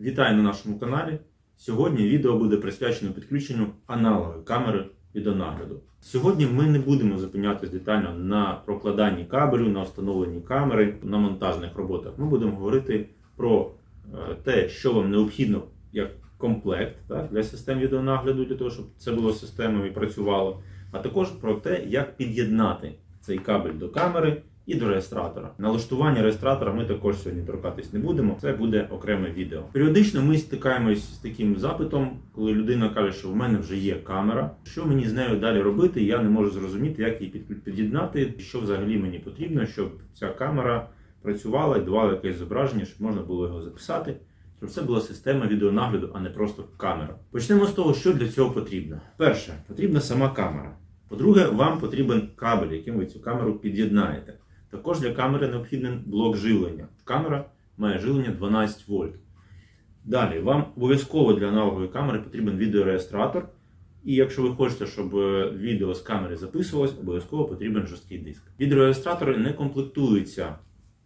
Вітаю на нашому каналі. Сьогодні відео буде присвячено підключенню аналогової камери відеонагляду. Сьогодні ми не будемо зупинятися детально на прокладанні кабелю, на встановленні камери, на монтажних роботах. Ми будемо говорити про е, те, що вам необхідно як комплект так, для систем відеонагляду, для того, щоб це було системою і працювало, а також про те, як під'єднати цей кабель до камери і до реєстратора. Налаштування реєстратора ми також сьогодні торкатись не будемо. Це буде окреме відео. Періодично ми стикаємось з таким запитом, коли людина каже, що в мене вже є камера. Що мені з нею далі робити? Я не можу зрозуміти, як її під'єднати, що взагалі мені потрібно, щоб ця камера працювала і давала якесь зображення, щоб можна було його записати. Щоб це була система відеонагляду, а не просто камера. Почнемо з того, що для цього потрібно. Перше, потрібна сама камера. По-друге, вам потрібен кабель, яким ви цю камеру під'єднаєте. Також для камери необхідний блок живлення. Камера має живлення 12 вольт. Далі, вам обов'язково для аналогової камери потрібен відеореєстратор. І якщо ви хочете, щоб е, відео з камери записувалось, обов'язково потрібен жорсткий диск. Відеореєстратори не комплектуються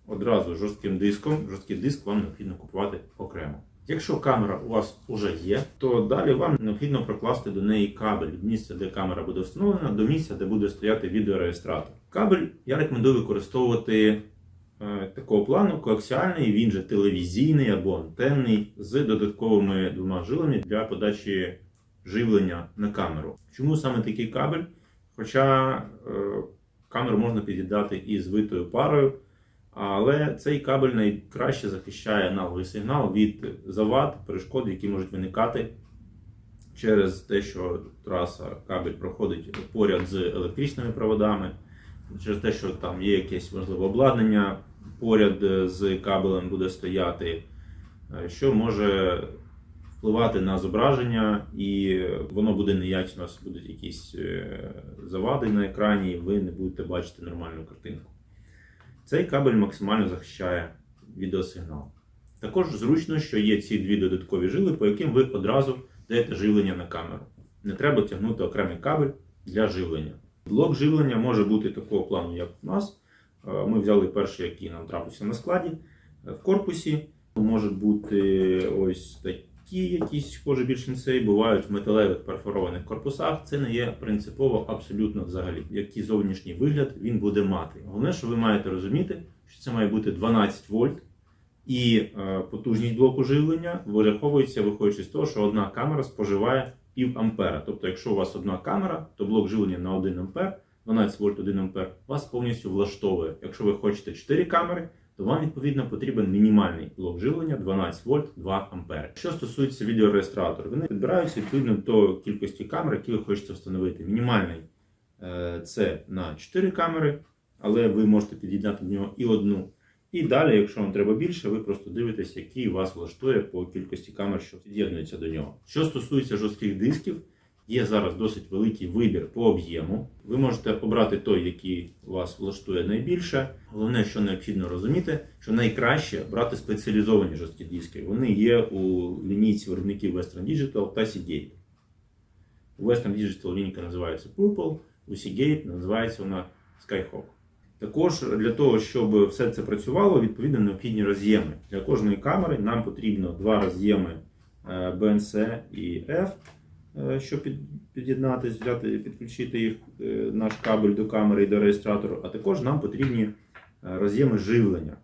одразу жорстким диском. Жорсткий диск вам необхідно купувати окремо. Якщо камера у вас вже є, то далі вам необхідно прокласти до неї кабель від місця, де камера буде встановлена, до місця, де буде стояти відеореєстратор. Кабель я рекомендую використовувати е, такого плану коаксіальний, він же телевізійний або антенний, з додатковими двома жилами для подачі живлення на камеру. Чому саме такий кабель? Хоча е, камеру можна під'єднати і з витою парою. Але цей кабель найкраще захищає аналоговий сигнал від завад, перешкод, які можуть виникати через те, що траса кабель проходить поряд з електричними проводами, через те, що там є якесь можливе обладнання поряд е, з кабелем буде стояти, е, що може впливати на зображення, і воно буде неячно, у вас будуть якісь е, завади на екрані, і ви не будете бачити нормальну картинку. Цей кабель максимально захищає відеосигнал. Також зручно, що є ці дві додаткові жили, по яким ви одразу даєте живлення на камеру. Не треба тягнути окремий кабель для живлення. Блок живлення може бути такого плану, як у нас. Е, Ми взяли перший, який нам трапився на складі. Е, В корпусі можуть бути ось такі якісь схожі більш на цей, бувають в металевих перфорованих корпусах. Це не є принципово абсолютно взагалі. Який зовнішній вигляд він буде мати. Головне, що ви маєте розуміти, що це має бути 12 вольт. І е, потужність блоку живлення вираховується, виходячи з того, що одна камера споживає пів ампера. Тобто, якщо у вас одна камера, то блок живлення на 1 ампер, 12 вольт 1 ампер, вас повністю влаштовує. Якщо ви хочете 4 камери, то вам відповідно потрібен мінімальний блок живлення 12 вольт 2 ампери. Що стосується відеореєстраторів, вони підбираються відповідно до кількості камер, які ви хочете встановити. Мінімальний е, це на 4 камери, але ви можете під'єднати до нього і одну. І далі, якщо вам треба більше, ви просто дивитесь, який вас влаштує по кількості камер, що під'єднуються до нього. Що стосується жорстких дисків, є зараз досить великий вибір по об'єму. Ви можете обрати той, який вас влаштує найбільше. Головне, що необхідно розуміти, що найкраще брати спеціалізовані жорсткі диски. Вони є у лінійці виробників Western Digital та Seagate. У Western Digital лінійка називається Purple, у Seagate називається вона Skyhawk. Також для того, щоб все це працювало, відповідно необхідні роз'єми. Для кожної камери нам потрібно два роз'єми е, BNC і F, е, щоб під- під'єднати, взяти, підключити їх е, наш кабель до камери і до реєстратору, а також нам потрібні роз'єми живлення.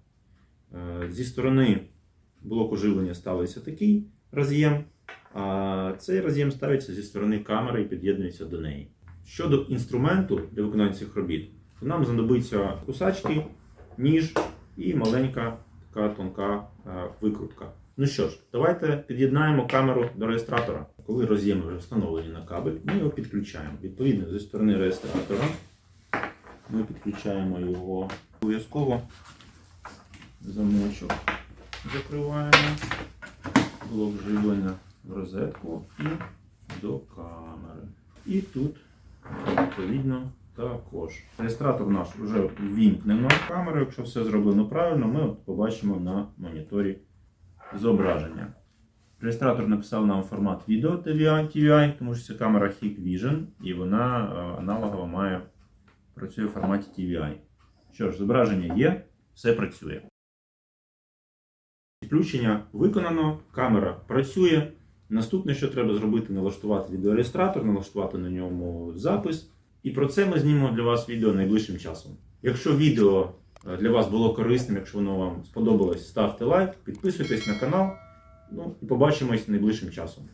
Зі сторони блоку живлення ставиться такий роз'єм, а цей роз'єм ставиться зі сторони камери і під'єднується до неї. Щодо інструменту для виконання цих робіт, нам знадобиться кусачки, ніж і маленька така тонка е, викрутка. Ну що ж, давайте під'єднаємо камеру до реєстратора. Коли роз'єми вже встановлені на кабель, ми його підключаємо. Відповідно, зі сторони реєстратора ми підключаємо його обов'язково. Замочок закриваємо, блок живлення в розетку і до камери. І тут відповідно також. Реєстратор наш вже ввімкнено камеру. Якщо все зроблено правильно, ми побачимо на моніторі зображення. Реєстратор написав нам формат відео TVI, TVI, тому що це камера Hikvision і вона е, аналогова має працює в форматі TVI. Що ж, зображення є, все працює. Підключення виконано, камера працює. Наступне, що треба зробити, налаштувати відеореєстратор, налаштувати на ньому запис. І про це ми знімемо для вас відео найближчим часом. Якщо відео е, для вас було корисним, якщо воно вам сподобалось, ставте лайк, підписуйтесь на канал. Ну і побачимось найближчим часом.